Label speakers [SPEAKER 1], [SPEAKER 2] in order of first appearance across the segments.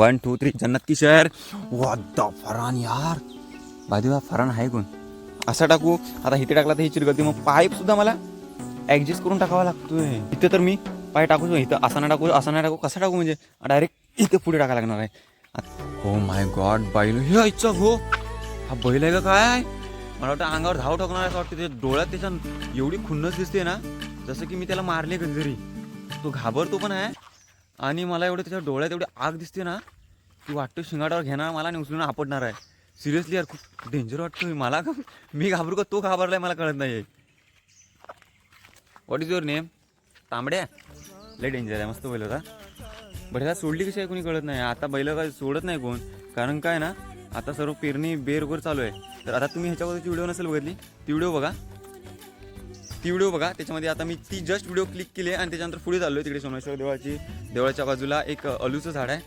[SPEAKER 1] One two three जन्नत की शहर. द फरान यार. बाजूला फरान आहे कोण? असा टाकू. आता इथे टाकला तर ही चिरगती मग पाईप सुद्धा मला ऍडजस्ट करून टाकावा लागतोय. इथे तर मी पाय टाकू शकतो. इथं असा नाही टाकू असा नाही टाकू. कसा टाकू म्हणजे? डायरेक्ट इथे पुढे टाकायला लागणार आहे. हो माय गॉड बैल. हे इच्छा हो. हा बैल आहे का काय? मला वाटतं अंगावर धाव टाकणार असं वाटतं. ते डोळ्यात त्याच्या एवढी खुन्नस दिसते ना जसं की मी त्याला मारले कधीतरी. तो घाबरतो पण आहे. आणि मला एवढं त्याच्या डोळ्यात एवढी आग दिसते ना की वाटतं शिंगाडावर घेणार मला आणि उचलून आपटणार आहे. सिरियसली यार खूप डेंजर वाटतं मला का मी घाबरू का? तो घाबरलाय मला कळत नाही व्हॉट इज युअर नेम तांबड्या? लय डेंजर आहे मस्त बैल होता. बट ह्याला सोडली कशी आहे कोणी कळत नाही. आता बैल काय सोडत नाही कोण. कारण काय ना आता सर्व पेरणी बेर वगैरे चालू आहे. तर आता तुम्ही ह्याच्यावरची व्हिडिओ नसेल बघितली ती व्हिडिओ बघा. ती व्हिडिओ बघा. त्याच्यामध्ये आता मी ती जस्ट व्हिडिओ क्लिक केली आणि त्याच्यानंतर पुढे चाललो तिकडे सोमेश्वर देवळाची देवळाच्या बाजूला एक अलूचं झाड आहे.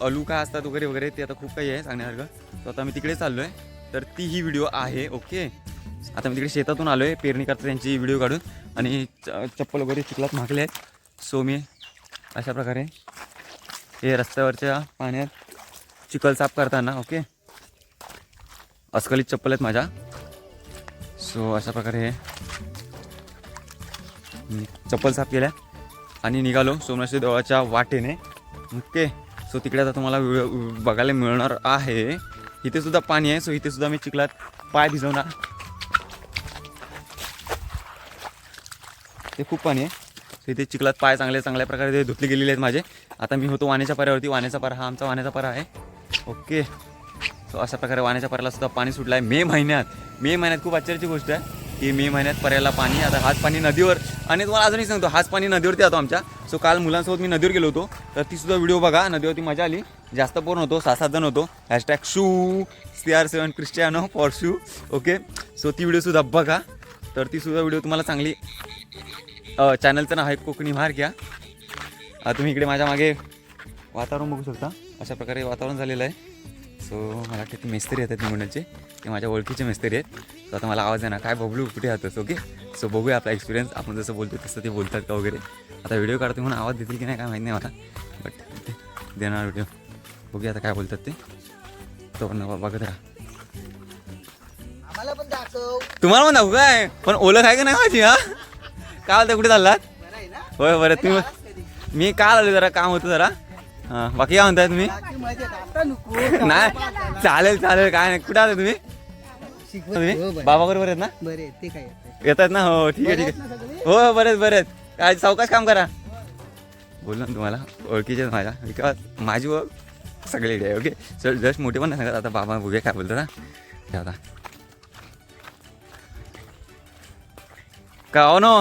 [SPEAKER 1] अलू काय असतात वगैरे वगैरे ते आता खूप काही आहे सांगण्यासारखं. तर आता मी तिकडे चाललो आहे तर ती ही व्हिडिओ आहे ओके आता मी तिकडे शेतातून आलो आहे पेरणी करता त्यांची व्हिडिओ काढून. आणि च- चप्पल वगैरे चिखलात मागले आहेत. सो मी अशा प्रकारे हे रस्त्यावरच्या पाण्यात चिखल साफ करताना ओके अस्खलित चप्पल आहेत माझ्या. सो अशा प्रकारे हे चप्पल साफ केल्या आणि निघालो सोमेश्वर देवळाच्या वाटेने. ओके सो तिकडे आता तुम्हाला बघायला मिळणार आहे. इथे सुद्धा पाणी आहे सो इथे सुद्धा मी चिखलात पाय भिजवणार. ते खूप पाणी आहे. सो इथे चिखलात पाय चांगले चांगल्या प्रकारे ते धुतले गेलेले आहेत माझे. आता मी होतो वाण्याच्या पाऱ्यावरती. वाण्याचा पारा हा आमचा वाण्याचा पारा आहे. ओके सो अशा प्रकारे वाण्याच्या पाऱ्याला सुद्धा पाणी सुटलं आहे मे महिन्यात मे महिन्यात खूप आश्चर्याची गोष्ट आहे. की मे महिन्यात पर्याला पाणी आता हाच पाणी नदीवर आणि तुम्हाला अजूनही सांगतो हाच पाणी नदीवरती जातो आमच्या. सो काल मुलांसोबत मी नदीवर गेलो होतो तर तीसुद्धा व्हिडिओ बघा. नदीवरती मजा आली. जास्त पोर होतो सहा सात जण होतो. Hashtag shoe C R seven Cristiano for shoe okay so ती व्हिडिओसुद्धा बघा. तर तीसुद्धा व्हिडिओ तुम्हाला चांगली चॅनलचं नाव आहे कोकणी मार घ्या तुम्ही इकडे माझ्या मागे वातावरण बघू शकता. अशा प्रकारे वातावरण झालेलं आहे. सो मला वाटतं ते मिस्त्री येतात निवडण्याचे ते माझ्या ओळखीचे मिस्त्री आहेत. सो आता मला आवाज ना काय बबलू कुठे राहतोस ओके सो बघूया आपला एक्सपिरियन्स आपण जसं बोलतो तसं ते बोलतात का वगैरे. आता व्हिडिओ काढतो म्हणून आवाज देतील की नाही काय माहीत नाही मला. बट देणार व्हिडिओ बघूया आता काय बोलतात ते. तो पण बघत राहा. तुम्हाला पण दाखवू काय? पण ओळख आहे का नाही माझी हा? काय बोलता कुठे चाललात? होय बरं तुम्ही मी काल आलो जरा काम होतं जरा. हां बाकी काय म्हणताय तुम्ही? नाही चालेल चालेल काय नाही. कुठे आले तुम्ही?
[SPEAKER 2] शिकवत
[SPEAKER 1] तुम्ही?
[SPEAKER 2] हो बरं.
[SPEAKER 1] बाबा बरोबर आहेत ना?
[SPEAKER 2] बरे ते काय येतंय.
[SPEAKER 1] येतात ना? हो ठीक आहे ठीक
[SPEAKER 2] ना
[SPEAKER 1] आहे? हो बरेच बरेच काय सावकाश काम करा. बोललो ना तुम्हाला ओळखीचे माझ्या. बिकॉज माझी ओळख सगळे आहे ओके? सर जस्ट मोठे पण नाही सांगत आता बाबा बघूया काय हे? आता. का हो नो?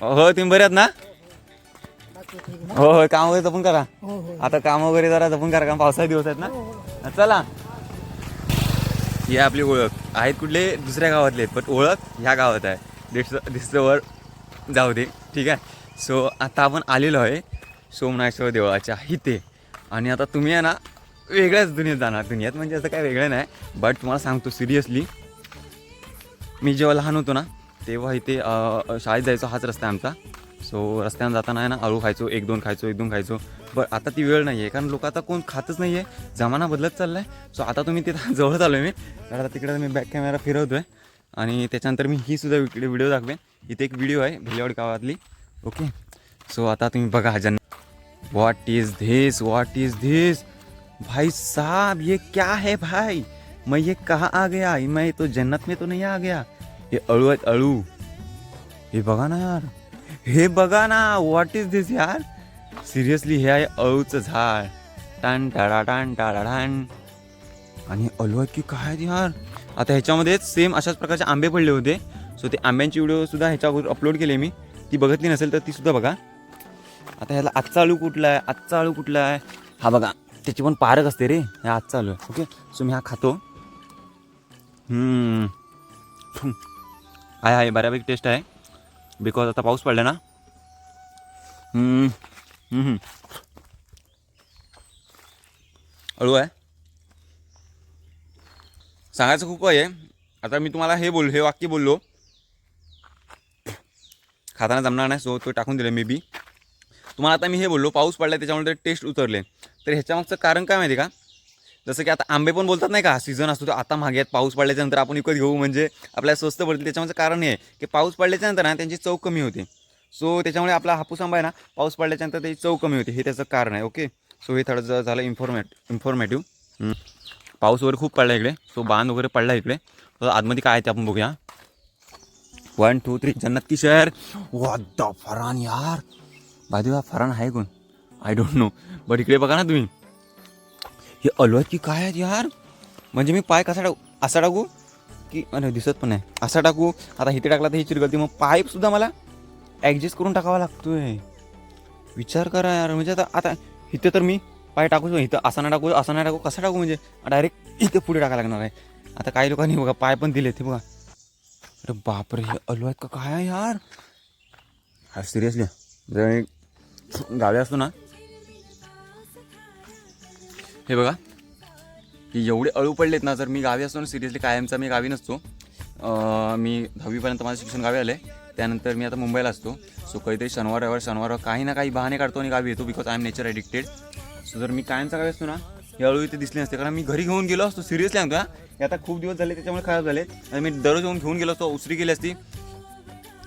[SPEAKER 1] हो तुम्ही बरे आहेत ना?
[SPEAKER 2] ना?
[SPEAKER 1] हो हो काम वगैरे जपून करा.
[SPEAKER 2] हो हो.
[SPEAKER 1] आता काम वगैरे जरा जपून करा कारण पावसाचे दिवस आहेत ना? चला. ही आपली ओळख. आहेत कुठले? दुसऱ्या गावातले पण ओळख ह्या गावात आहे. दिस वर जाऊ दे. ठीक आहे? सो आता आपण आलेलो आहे सोमनाथेश्वर देवळाच्या इथे. आणि आता तुम्ही आहे ना वेगळ्याच दुनियेत जाणार. दुनियेत म्हणजे असं काय वेगळं नाही. बट तुम्हाला सांगतो सिरियसली मी जेव्हा लहान होतो ना तेव्हा इथे शाळेत जायचो हाच रस्ता आमचा. सो रस्त्यानं जाताना आहे ना आळू खायचो एक दोन खायचो एक दोन खायचो. बट आता ती वेळ नाही आहे कारण लोक आता कोण खातच नाही आहे जमाना बदलत चालला आहे सो आता तुम्ही तिथं जवळ आलो आहे मी. तर आता तिकडे मी बॅक कॅमेरा फिरवतो आहे आणि त्याच्यानंतर मी ही सुद्धा इकडे व्हिडिओ दाखवेन. इथे एक व्हिडिओ आहे भिलेवाड गावातली. ओके सो आता तुम्ही बघा जन्म what is this what is this भाई साहब ये क्या है भाई? मैं ये कहाँ आ गया? मैं तो जन्नत में तो नहीं आ गया। हे अळू आहेत अळू हे बघा ना यार। हे बघा ना व्हॉट इज दिस यार? सिरियसली हे आहे अळूचं झाड. टाण टाळा टाण टाळा टाण आणि अलू की काय यार? आता ह्याच्यामध्ये सेम अशाच प्रकारचे आंबे पडले होते. सो ते आंब्यांची व्हिडिओसुद्धा ह्याच्यावर अपलोड केली मी. ती बघितली नसेल तर तीसुद्धा बघा. आता ह्याला आजचा अळू कुठला आहे? आजचा अळू कुठला आहे? हा बघा त्याची पण पारक असते रे. हा आजचा आळू आहे ओके सो मी हा खातो. आहे आहे बऱ्यापैकी टेस्ट आहे. बिकॉज आता पाऊस पडला ना? अळू आहे. सांगायचं खूप आहे. आता मी तुम्हाला हे बोल हे वाक्य बोललो. खाताना जमणार नाही सो तो टाकून दिलं मे बी तुम्हाला आता मी हे बोललो पाऊस पडला त्याच्यामुळे टेस्ट उतरले. तर ह्याच्यामागचं कारण काय माहिती आहे का? जसं की आता आंबे पण बोलतात नाही का सीझन असतो तो आता मागे आहेत पाऊस पडल्याच्या नंतर आपण विकत घेऊ म्हणजे आपल्याला स्वस्त पडतील. त्याच्यामध्ये कारण हे आहे की पाऊस पडल्याच्या नंतर ना त्यांची चव कमी होते. सो त्याच्यामुळे आपला हापूस आंबा आहे ना पाऊस पडल्याच्या नंतर त्याची चव कमी होते. हे त्याचं कारण आहे ओके सो हे थोडं झालं इन्फॉर्मेट इन्फॉर्मेटिव्ह पाऊस वगैरे खूप पडला इकडे. सो बांध वगैरे पडला इकडे. आतमध्ये काय आहे ते आपण बघूया. वन टू थ्री जन्नत की शहर. द फरान यार. बाजूला फरान आहे कोण? आय डोंट नो बट इकडे बघा ना तुम्ही. हे अलवात की काय आहेत यार? म्हणजे मी पाय कसा टाकू असा टाकू की अरे दिसत पण नाही. असा टाकू आता इथे टाकला तर ही चिरगळती. मग पाईपसुद्धा मला ॲडजस्ट करून टाकावा लागतो आहे विचार करा यार. म्हणजे आता आता इथे तर मी पाय टाकू इथं असा ना टाकू असा ना टाकू कसा टाकू म्हणजे? डायरेक्ट इथे पुढे टाकायला लागणार आहे. आता काही लोकांनी बघा पाय पण दिले ते बघा. अरे बापरे हे अलू का काय आहे यार? हा सिरियसली. जर गावी असतो ना हे बघा. की एवढे अळू पडलेत ना जर मी गावी असतो ना सिरियसली कायमचा मी गावी नसतो. मी दहावीपर्यंत माझं शिक्षण गावी आलं आहे त्यानंतर मी आता मुंबईला असतो. सो काहीतरी शनिवार रविवार शनिवार काही ना काही बहाणे काढतो आणि गावी येतो because I am nature addicted so जर मी कायमचा गावी असतो ना हे अळू इथे दिसले नसते. कारण मी घरी घेऊन गेलो असतो सिरियसली सांगतो हे. आता खूप दिवस झाले त्याच्यामुळे खराब झाले. आणि मी दररोज येऊन घेऊन गेलो असतो उसरी गेली असती.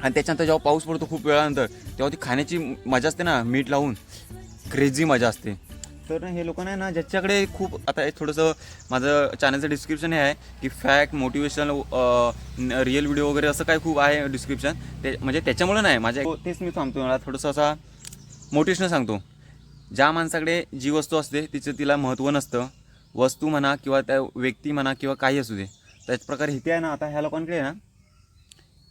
[SPEAKER 1] आणि त्याच्यानंतर जेव्हा पाऊस पडतो खूप वेळानंतर तेव्हा ती खाण्याची मजा असते ना मीठ लावून. क्रेझी मजा असते. तर हे लोक नाही ना ज्याच्याकडे खूप आता हे थोडंसं माझं चॅनलचं डिस्क्रिप्शन हे आहे की फॅक्ट मोटिवेशनल रिअल व्हिडिओ वगैरे असं काय खूप आहे डिस्क्रिप्शन ते म्हणजे त्याच्यामुळे नाही माझ्या तेच मी सांगतो मला थोडंसं असा मोटिवेशनल सांगतो. ज्या माणसाकडे जी वस्तू असते तिचं तिला महत्त्व नसतं. वस्तू म्हणा किंवा त्या व्यक्ती म्हणा किंवा काही असू दे त्याच प्रकारे इथे आहे ना आता ह्या लोकांकडे ना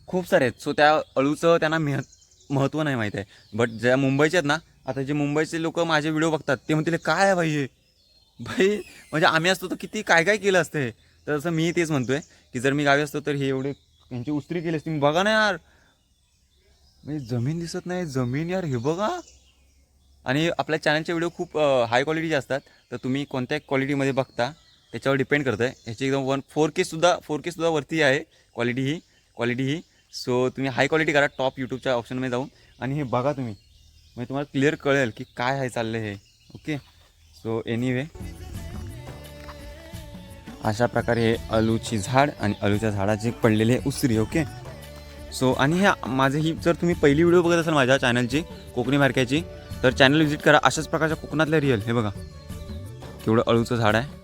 [SPEAKER 1] खूप सारे आहेत. सो त्या अळूचं त्यांना मेह महत्त्व नाही माहीत आहे. बट ज्या मुंबईचे आहेत ना आता जे मुंबईचे लोक माझे व्हिडिओ बघतात ते म्हणतील काय आहे भाई हे? भाई म्हणजे आम्ही असतो तर किती काय काय केलं असतं हे? तर असं मी तेच म्हणतोय की जर मी गावी असतो तर हे एवढे यांची उस्त्री केली असती. बघा ना यार. म्हणजे जमीन दिसत नाही जमीन यार हे बघा. आणि आपल्या चॅनलचे व्हिडिओ खूप हाय क्वालिटीचे असतात. तर तुम्ही कोणत्या क्वालिटीमध्ये बघता त्याच्यावर डिपेंड करतं आहे ह्याची एकदम वन फोर केसुद्धा फोर केसुद्धा वरती आहे क्वालिटी ही क्वालिटी ही. सो तुम्ही हाय क्वालिटी करा टॉप यूट्यूबच्या ऑप्शनमध्ये जाऊन. आणि हे बघा तुम्ही. म्हणजे तुम्हाला क्लिअर कळेल की काय आहे चाललं हे. ओके सो एनिवे अशा प्रकारे हे अळूची झाड आणि अळूच्या झाडाचे पडलेले उसरी ओके सो आणि ह्या माझे ही जर तुम्ही पहिली व्हिडिओ बघत असाल माझ्या चॅनलची कोकणी मार्क्याची तर चॅनल व्हिजिट करा अशाच प्रकारच्या कोकणातल्या रिअल हे बघा. केवढं अळूचं झाड आहे.